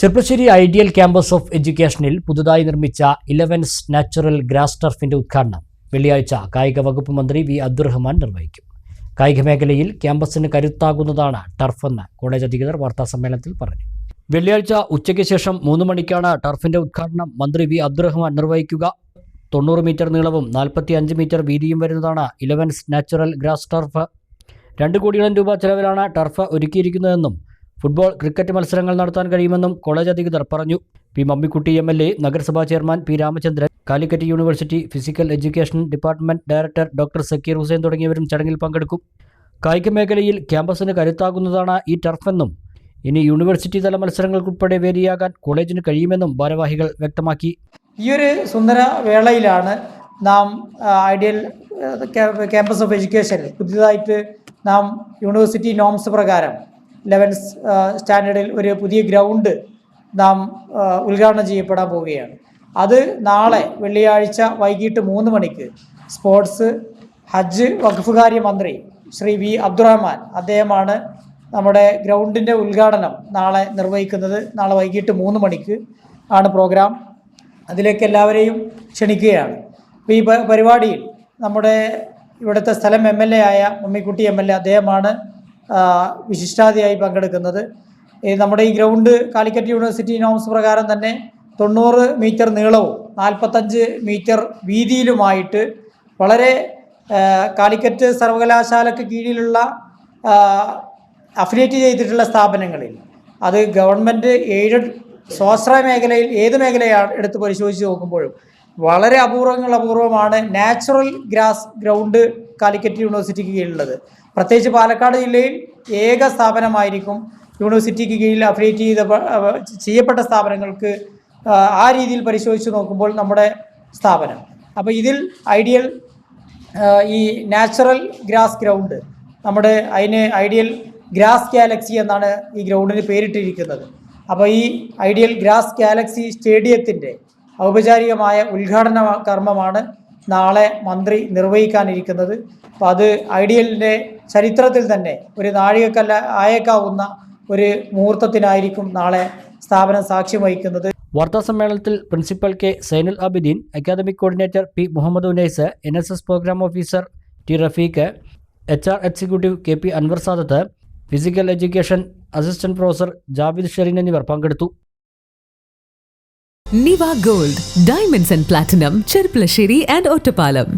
Cherpulassery ideal campus of എഡ്യൂക്കേഷനിൽ പുതുതായി നിർമ്മിച്ച ഇലവൻസ് നാച്ചുറൽ ഗ്രാസ് ടർഫിന്റെ ഉദ്ഘാടനം വെള്ളിയാഴ്ച കായിക വകുപ്പ് മന്ത്രി വി അബ്ദുറഹ്മാൻ നിർവഹിക്കും. കായിക മേഖലയിൽ ക്യാമ്പസിന് കരുത്താകുന്നതാണ് ടർഫെന്ന് കോളേജ് അധികൃതർ വാർത്താ സമ്മേളനത്തിൽ പറഞ്ഞു. വെള്ളിയാഴ്ച ഉച്ചയ്ക്ക് ശേഷം മൂന്ന് മണിക്കാണ് ടർഫിന്റെ ഉദ്ഘാടനം മന്ത്രി വി അബ്ദുറഹ്മാൻ നിർവഹിക്കുക. തൊണ്ണൂറ് മീറ്റർ നീളവും നാൽപ്പത്തി അഞ്ച് മീറ്റർ വീതിയും വരുന്നതാണ് ഇലവൻസ് നാച്ചുറൽ ഗ്രാസ് ടർഫ്. രണ്ട് കോടിയോളം രൂപ ചെലവിലാണ് ടർഫ് ഒരുക്കിയിരിക്കുന്നതെന്നും ഫുട്ബോൾ ക്രിക്കറ്റ് മത്സരങ്ങൾ നടത്താൻ കഴിയുമെന്നും കോളേജ് അധികൃതർ പറഞ്ഞു. P Mammikutty M L A നഗരസഭാ chairman P Ramachandran Calicut university physical education department director doctor Zakir Hussain തുടങ്ങിയവരും ചടങ്ങിൽ പങ്കെടുക്കും. കായിക മേഖലയിൽ ക്യാമ്പസിന് കരുത്താകുന്നതാണ് ഈ ടർഫെന്നും ഇനി യൂണിവേഴ്സിറ്റി തല മത്സരങ്ങൾക്കുൾപ്പെടെ വേദിയാകാൻ കോളേജിന് കഴിയുമെന്നും ഭാരവാഹികൾ വ്യക്തമാക്കി. ഈ ഒരു സുന്ദര വേളയിലാണ് നാം ഐഡിയൽ ക്യാമ്പസ് ഓഫ് എഡ്യൂക്കേഷൻ പുതിയതായിട്ട് നാം യൂണിവേഴ്സിറ്റി നോംസ് പ്രകാരം ലെവൻസ് സ്റ്റാൻഡേർഡിൽ ഒരു പുതിയ ഗ്രൗണ്ട് നാം ഉദ്ഘാടനം ചെയ്യപ്പെടാൻ പോവുകയാണ്. അത് നാളെ വെള്ളിയാഴ്ച വൈകിട്ട് മൂന്ന് മണിക്ക് സ്പോർട്സ് ഹജ്ജ് വഖഫ് കാര്യ മന്ത്രി ശ്രീ വി അബ്ദുറഹ്മാൻ അദ്ദേഹമാണ് നമ്മുടെ ഗ്രൗണ്ടിന്റെ ഉദ്ഘാടനം നാളെ നിർവഹിക്കുന്നത്. നാളെ വൈകിട്ട് മൂന്ന് മണിക്ക് ആണ് പ്രോഗ്രാം. അതിലേക്ക് എല്ലാവരെയും ക്ഷണിക്കുകയാണ്. അപ്പോൾ ഈ പരിപാടിയിൽ നമ്മുടെ ഇവിടുത്തെ സ്ഥലം എം എൽ എ ആയ മമ്മിക്കുട്ടി എം എൽ എ അദ്ദേഹമാണ് വിശിഷ്ടാതിയായി പങ്കെടുക്കുന്നത്. നമ്മുടെ ഈ ഗ്രൗണ്ട് കാലിക്കറ്റ് യൂണിവേഴ്സിറ്റി നോംസ് പ്രകാരം തന്നെ തൊണ്ണൂറ് മീറ്റർ നീളവും നാൽപ്പത്തഞ്ച് മീറ്റർ വീതിയിലുമായിട്ട് വളരെ കാലിക്കറ്റ് സർവകലാശാലയ്ക്ക് കീഴിലുള്ള അഫിലിയേറ്റ് ചെയ്തിട്ടുള്ള സ്ഥാപനങ്ങളിൽ അത് ഗവൺമെന്റ് എയ്ഡഡ് സ്വാശ്രയ മേഖലയിൽ ഏത് മേഖലയാണ് എടുത്ത് പരിശോധിച്ച് നോക്കുമ്പോഴും വളരെ അപൂർവങ്ങൾ അപൂർവമാണ് നാച്ചുറൽ ഗ്രാസ് ഗ്രൗണ്ട് കാലിക്കറ്റ് യൂണിവേഴ്സിറ്റിക്ക് കീഴിലുള്ളത്. പ്രത്യേകിച്ച് പാലക്കാട് ജില്ലയിൽ ഏക സ്ഥാപനമായിരിക്കും യൂണിവേഴ്സിറ്റിക്ക് കീഴിൽ അഫിലിയേറ്റ് ചെയ്ത ചെയ്യപ്പെട്ട സ്ഥാപനങ്ങൾക്ക് ആ, രീതിയിൽ പരിശോധിച്ച് നോക്കുമ്പോൾ നമ്മുടെ സ്ഥാപനം. അപ്പോൾ ഇതിൽ ഐഡിയൽ ഈ നാച്ചുറൽ ഗ്രാസ് ഗ്രൗണ്ട് നമ്മുടെ അതിന് ഐഡിയൽ ഗ്രാസ് ഗാലക്സി എന്നാണ് ഈ ഗ്രൗണ്ടിന് പേരിട്ടിരിക്കുന്നത്. അപ്പോൾ ഈ ഐഡിയൽ ഗ്രാസ് ഗാലക്സി സ്റ്റേഡിയത്തിന്റെ ഔപചാരികമായ ഉദ്ഘാടന കർമ്മമാണ് നാളെ മന്ത്രി നിർവഹിക്കാനിരിക്കുന്നത്. അപ്പോൾ അത് ഐഡിയലിന്റെ ചരിത്രത്തിൽ തന്നെ ഒരു നാഴികക്കല്ല ആയേക്കാവുന്ന ഒരു മുഹൂർത്തത്തിനായിരിക്കും നാളെ സ്ഥാപനം സാക്ഷ്യം വഹിക്കുന്നത്. വാർത്താസമ്മേളനത്തിൽ principal K Zainul Abideen academic coordinator P Muhammad Unais N S S programme officer T Rafeeq H R executive K P Anwar Sadath physical education assistant professor Javid Sherin എന്നിവർ പങ്കെടുത്തു. Niva gold diamonds and platinum Cherpulassery and Ottapalam